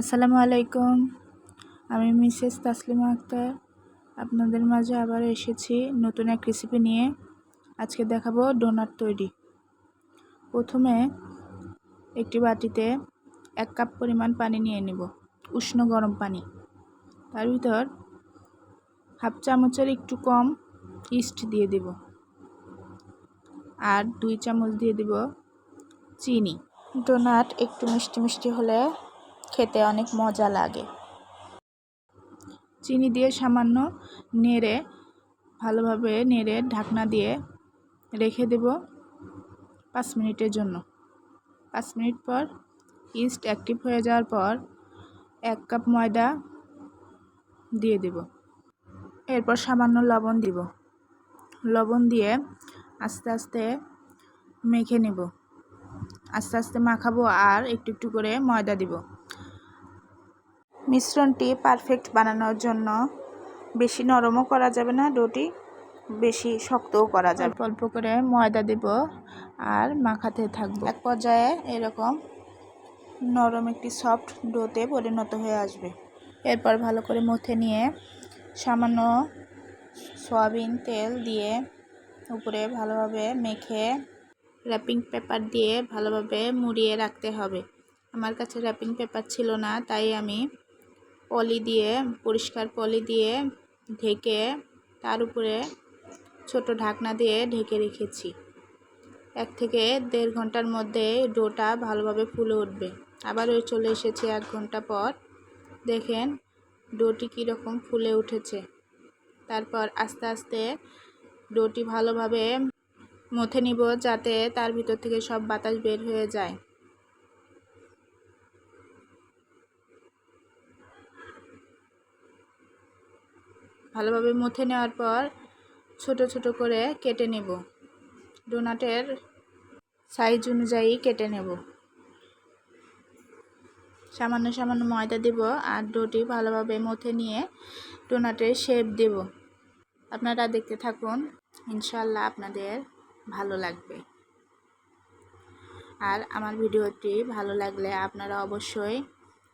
আসসালামু আলাইকুম। আমি মিসেস তাসলিমা আক্তার। আপনাদের মাঝে আবার এসেছি নতুন এক রেসিপি নিয়ে। আজকে দেখাবো ডোনাট তৈরি। প্রথমে একটি বাটিতে এক কাপ পরিমাণ পানি নিয়ে নেব, উষ্ণ গরম পানি। তার ভিতর হাফ চামচের একটু কম ইস্ট দিয়ে দেব। আর দুই চামচ দিয়ে দেব চিনি। ডোনাট একটু মিষ্টি মিষ্টি হলে খেতে অনেক মজা লাগে। চিনি দিয়ে সামান্য নেড়ে, ভালোভাবে নেড়ে ঢাকনা দিয়ে রেখে দেব পাঁচ মিনিটের জন্য। পাঁচ মিনিট পর ইস্ট অ্যাক্টিভ হয়ে যাওয়ার পর এক কাপ ময়দা দিয়ে দেব। এরপর সামান্য লবণ দিব। লবণ দিয়ে আস্তে আস্তে মেখে নেব। আস্তে আস্তে মাখাবো আর একটু একটু করে ময়দা দিব। মিশ্রণটি পারফেক্ট বানানোর জন্য বেশি নরমও করা যাবে না ডোটি বেশি শক্তও করা যাবে। অল্প অল্প করে ময়দা দেব আর মাখাতে থাকব। এক পর্যায়ে এরকম নরম একটি সফট ডোতে পরিণত হয়ে আসবে। এরপর ভালো করে মথে নিয়ে সামান্য সয়াবিন তেল দিয়ে উপরে ভালোভাবে মেখে র্যাপিং পেপার দিয়ে ভালোভাবে মুড়িয়ে রাখতে হবে। আমার কাছে র্যাপিং পেপার ছিল না তাই আমি পলি দিয়ে, পরিষ্কার পলি দিয়ে ঢেকে তার উপরে ছোট ঢাকনা দিয়ে ঢেকে রেখেছি। এক থেকে দেড় ঘণ্টার মধ্যে ডোটা ভালোভাবে ফুলে উঠবে। আবার ওই চলে এসেছে এক ঘণ্টা পর। দেখেন, ডোটি কীরকম ফুলে উঠেছে। তারপর আস্তে আস্তে ডোটি ভালোভাবে মথে নিব যাতে তার ভিতর থেকে সব বাতাস বের হয়ে যায়। ভালোভাবে মুথে নেওয়ার পর ছোট ছোট করে কেটে নেব। ডোনাটের সাইজ অনুযায়ী কেটে নেব। সামান্য সামান্য ময়দা দেব আর ডোটি ভালোভাবে মথে নিয়ে ডোনাটের শেপ দেব। আপনারা দেখতে থাকুন ইনশাল্লাহ আপনাদের ভালো লাগবে। আর আমার ভিডিওটি ভালো লাগলে আপনারা অবশ্যই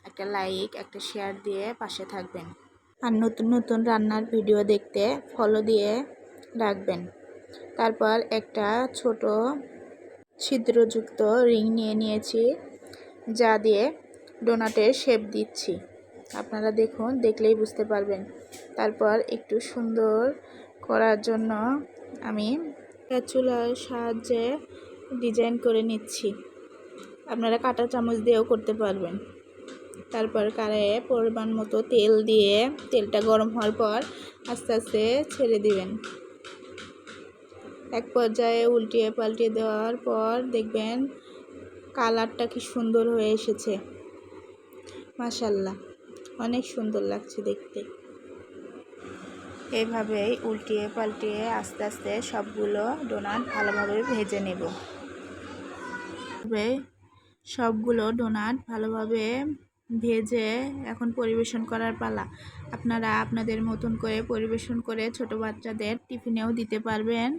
একটা লাইক, একটা শেয়ার দিয়ে পাশে থাকবেন। আর নতুন নতুন রান্নার ভিডিও দেখতে ফলো দিয়ে রাখবেন। তারপর একটা ছোট ছিদ্রযুক্ত রিং নিয়ে নিয়েছি, যা দিয়ে ডোনাটের শেপ দিচ্ছি। আপনারা দেখুন, দেখলেই বুঝতে পারবেন। তারপর একটু সুন্দর করার জন্য আমি চুলার সাহায্যে ডিজাইন করে নিচ্ছি। আপনারা কাটা চামচ দিয়েও করতে পারবেন। তারপর কড়াইয়ে পরিমাণ মতো তেল দিয়ে তেলটা গরম হওয়ার পর আস্তে আস্তে ছেড়ে দিবেন। এক পর্যায়ে উল্টিয়ে পাল্টিয়ে দেওয়ার পর দেখবেন কালারটা কি সুন্দর হয়ে এসেছে। মাসাল্লাহ অনেক সুন্দর লাগছে দেখতে। এভাবেই উল্টিয়ে পাল্টিয়ে আস্তে আস্তে সবগুলো ডোনাট ভালোভাবে ভেজে নেব। সবগুলো ডোনাট ভালোভাবে ভেজে এখন পরিবেশন করার পালা। আপনারা আপনাদের মতন করে পরিবেশন করে ছোট বাচ্চাদের টিফিনেও দিতে পারবেন।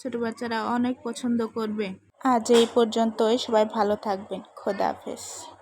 ছোট বাচ্চারা অনেক পছন্দ করবে। আজ এই পর্যন্তই। সবাই ভালো থাকবেন। খোদা হাফেজ।